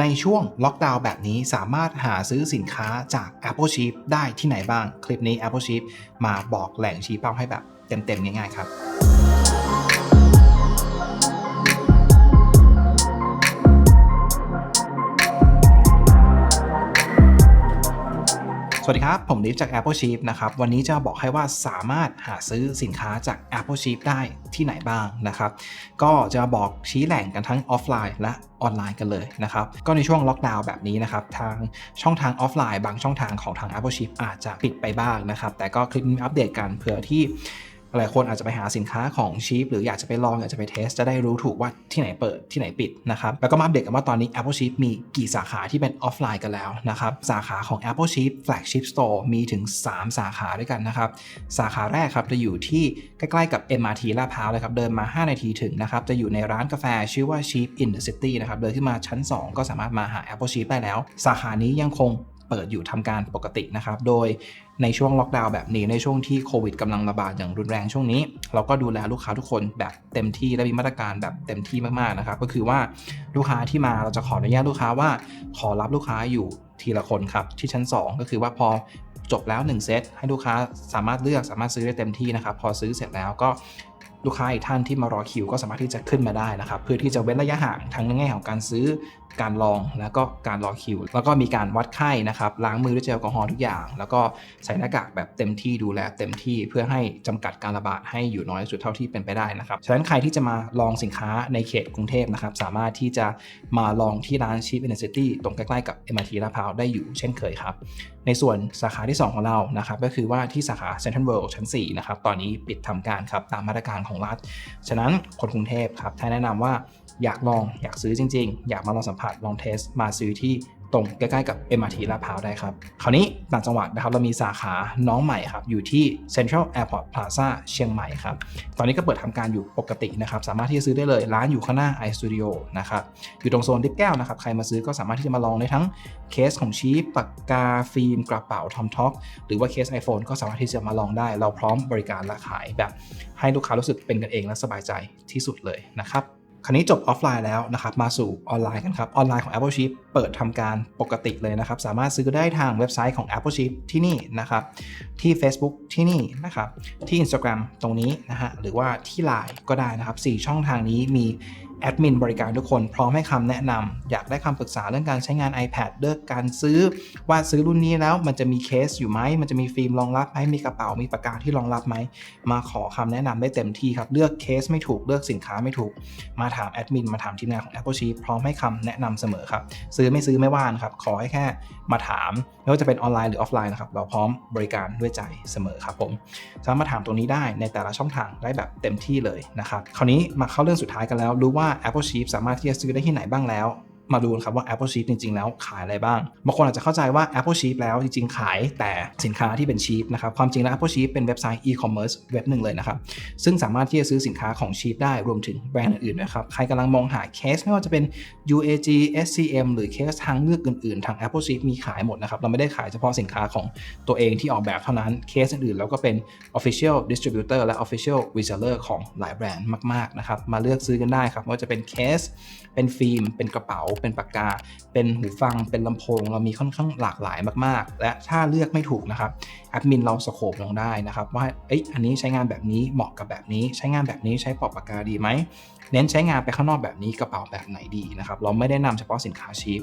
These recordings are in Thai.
ในช่วงล็อกดาวน์แบบนี้สามารถหาซื้อสินค้าจาก Apple Shop ได้ที่ไหนบ้าง คลิปนี้ Apple Shop มาบอกแหล่งชี้เป้าให้แบบเต็มๆง่ายๆครับ สวัสดีครับ ผมลิฟจาก Apple Chief นะครับ วันนี้จะบอกให้ว่าสามารถหาซื้อสินค้าจาก Apple Chief ได้ที่ไหนบ้างนะครับ ก็จะบอกชี้แหล่งกันทั้งออฟไลน์และออนไลน์กันเลยนะครับ ก็ในช่วงล็อกดาวน์แบบนี้นะครับ ทางช่องทางออฟไลน์ บางช่องทางของทาง Apple Chief อาจจะปิดไปบ้างนะครับ แต่ก็คลิปนี้อัปเดตกันเผื่อที่ หลายคนอาจจะไปหาสินค้าของชีพหรืออยากจะไปลองอยากจะไปเทส จะได้รู้ถูกว่าที่ไหนเปิดที่ไหนปิดนะครับแล้วก็มาอัปเดตกันว่าตอนนี้ Apple Sheep มีกี่สาขาที่เป็นออฟไลน์กันแล้วนะครับสาขาของ Apple Sheep Flagship Store มีถึง 3 สาขาด้วยกันนะครับสาขาแรกครับจะอยู่ที่ใกล้ๆกับ MRT ลาดพร้าวเลยครับเดินมา 5 นาทีถึงนะครับจะอยู่ในร้านกาแฟชื่อว่า Sheep in the City นะครับเดินขึ้นมาชั้น 2 ก็สามารถมาหา Apple Sheep ได้แล้ว สาขานี้ยังคง เปิดอยู่ทำการปกตินะครับ โดยในช่วงล็อกดาวน์แบบนี้ในช่วงที่โควิดกำลังระบาดอย่างรุนแรงช่วงนี้ เราก็ดูแลลูกค้าทุกคนแบบเต็มที่และมีมาตรการแบบเต็มที่มากๆนะครับ ก็คือว่าลูกค้าที่มาเราจะขออนุญาตลูกค้าว่า ขอรับลูกค้าอยู่ทีละคนครับที่ชั้น 2 ก็คือว่าพอจบแล้ว 1 เซตให้ลูกค้าสามารถเลือกสามารถซื้อได้เต็มที่นะครับ พอซื้อเสร็จแล้วก็ ลูกค้าอีกท่านที่มารอคิวก็สามารถที่จะขึ้นมาได้นะครับเพื่อที่จะเว้นระยะห่างทั้งในแง่ของการซื้อการลองแล้วก็การรอคิว แล้วก็มีการวัดไข้นะครับล้างมือด้วยเจลแอลกอฮอล์ทุกอย่าง แล้วก็ใส่หน้ากากแบบเต็มที่ดูแลเต็มที่เพื่อให้จำกัดการระบาดให้อยู่น้อยสุดเท่าที่เป็นไปได้นะครับฉะนั้นใครที่จะมาลองสินค้าในเขตกรุงเทพนะครับสามารถที่จะมาลองที่ร้าน Cheap in the City ตรงใกล้ๆกับ MRT ลาดพร้าวได้อยู่เช่นเคยครับในส่วนสาขาที่ 2 ของเรานะครับก็คือว่าที่สาขา Central World ชั้น4นะครับตอนนี้ปิดทำการครับตามมาตรการของรัฐ ฉะนั้นคนกรุงเทพครับถ้าแนะนำว่าอยากลองอยากซื้อจริง ๆ อยากมาลองสัมผัสลองเทสมาซื้อที่ ตรงใกล้ๆกับ MRT ลาดพร้าวได้ครับ คราวนี้ต่างจังหวัดนะครับเรามีสาขาน้องใหม่ครับอยู่ที่ Central Airport Plaza เชียงใหม่ครับ ตอนนี้ก็เปิดทำการอยู่ปกตินะครับ สามารถที่จะซื้อได้เลยร้านอยู่ข้างหน้า iStudio นะครับอยู่ตรงโซนดิฟแก้วนะครับใครมาซื้อก็สามารถที่จะมาลองได้ทั้งเคสของชีปปากกาฟิล์มกระเป๋าทอมท็อกหรือว่าเคส iPhone ก็สามารถที่จะมาลองได้ เราพร้อมบริการและขายแบบให้ลูกค้ารู้สึกเป็นกันเองและสบายใจที่สุดเลยนะครับ คราวนี้จบออฟไลน์แล้วนะครับ มาสู่ออนไลน์กันครับ ออนไลน์ของ Apple Chip เปิดทำการปกติเลยนะครับ สามารถซื้อได้ทางเว็บไซต์ของ Apple Chip ที่นี่นะครับ ที่ Facebook ที่นี่นะครับ ที่ Instagram ตรงนี้นะฮะ หรือว่าที่ Line ก็ได้นะครับ 4 ช่องทางนี้มีแอดมินบริการทุกคนพร้อมให้คำแนะนำอยากได้คำปรึกษาเรื่องการใช้งาน iPad เลือกการซื้อ ว่าซื้อรุ่นนี้แล้วมันจะมีเคสอยู่ไหม มันจะมีฟิล์มรองรับไหมมีกระเป๋ามีปากกาที่รองรับไหม มาขอคำแนะนำได้เต็มที่ครับ เลือกเคสไม่ถูกเลือกสินค้าไม่ถูก มาถามแอดมินมาถามทีมงานของ Apple Sheep พร้อมให้คำแนะนำเสมอครับ ซื้อไม่ซื้อไม่ว่านะครับ ขอให้แค่มาถามไม่ว่าจะเป็นออนไลน์หรือออฟไลน์นะครับเราพร้อมบริการด้วยใจเสมอครับผมสามารถถามตรงนี้ได้ในแต่ละช่องทางได้แบบเต็มที่เลยนะครับคราวนี้มาเข้าเรื่องสุดท้ายกันแล้วรู้ว่า Apple Sheep สามารถที่จะซื้อได้ที่ไหนบ้างแล้ว มาดูครับว่า Apple Sheep จริง ๆ แล้วขายอะไรบ้าง บางคนอาจจะเข้าใจว่า Apple Sheep แล้วจริง ๆ ขายแต่สินค้าที่เป็น Sheep นะครับ ความจริงแล้ว Apple Sheep เป็นเว็บไซต์ e-commerce เว็บหนึ่งเลยนะครับ ซึ่งสามารถที่จะซื้อสินค้าของ Sheep ได้รวมถึงแบรนด์อื่นๆนะครับ ใครกำลังมองหาเคสไม่ว่าจะเป็น UAG SCM หรือเคสทางเลือกอื่น ๆ ทาง Apple Sheep มีขายหมดนะครับ เราไม่ได้ขายเฉพาะสินค้าของตัวเองที่ออกแบบเท่านั้น เคสอื่นๆแล้วก็เป็น Official Distributor และ Official Reseller ของหลายแบรนด์มาก ๆ นะครับ มาเลือกซื้อกันได้ครับไม่ว่าจะเป็นเคส เป็นฟิล์ม เป็นกระเป๋าเป็นปากกา เป็นหูฟังเป็นลำโพง เรามีค่อนข้างหลากหลายมากๆ และถ้าเลือกไม่ถูกนะครับแอดมินเราสโคปลงได้นะครับว่าเอ้ยอันนี้ใช้งานแบบนี้เหมาะกับแบบนี้ ใช้งานแบบนี้ใช้ปอกปากกาดีไหมเน้นใช้งานไปข้างนอกแบบนี้กระเป๋าแบบไหนดีนะครับเราไม่ได้นำเฉพาะสินค้าชีพ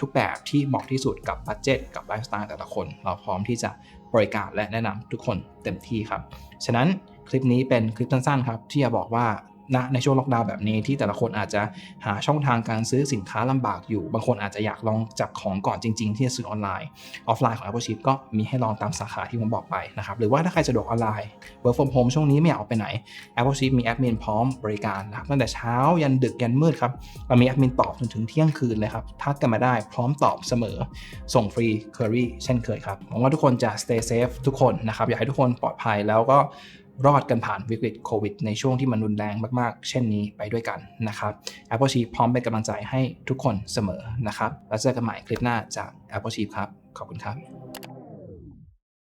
ทุกแบบที่เหมาะที่สุดกับบัตเจ็ตกับไลฟ์สไตล์แต่ละคน เราพร้อมที่จะบริการและแนะนำทุกคนเต็มที่ครับ ฉะนั้นคลิปนี้เป็นคลิปสั้นๆครับที่จะบอกว่า ณในช่วงล็อกดาวน์แบบนี้ที่แต่ละคนอาจจะหาช่องทางการซื้อสินค้าลำบากอยู่ บางคนอาจจะอยากลองจับของก่อนจริง ๆ ที่จะซื้อออนไลน์ ออฟไลน์ของ Apple Sheep ก็มีให้ลองตามสาขาที่ผมบอกไปนะครับหรือว่าถ้าใครสะดวกออนไลน์ work from home ช่วงนี้ไม่อยากออกไปไหน Apple Sheep มีแอดมินพร้อมบริการนะครับตั้งแต่เช้ายันดึกยันมืดครับเรามีแอดมินตอบจนถึงเที่ยงคืนเลยครับทักกันมาได้พร้อมตอบเสมอส่งฟรี Query เช่นเคยครับหวังว่าทุกคนจะ stay safe ทุกคนนะครับอยากให้ทุกคนปลอดภัยแล้วก็ รอดกันผ่านวิกฤตโควิดในช่วงที่มันรุนแรงมากๆ เช่นนี้ไปด้วยกันนะครับ Apple Chief พร้อมเป็นกำลังใจให้ทุกคนเสมอนะครับ แล้วเจอกันใหม่คลิปหน้าจาก Apple Chief ครับ ขอบคุณครับ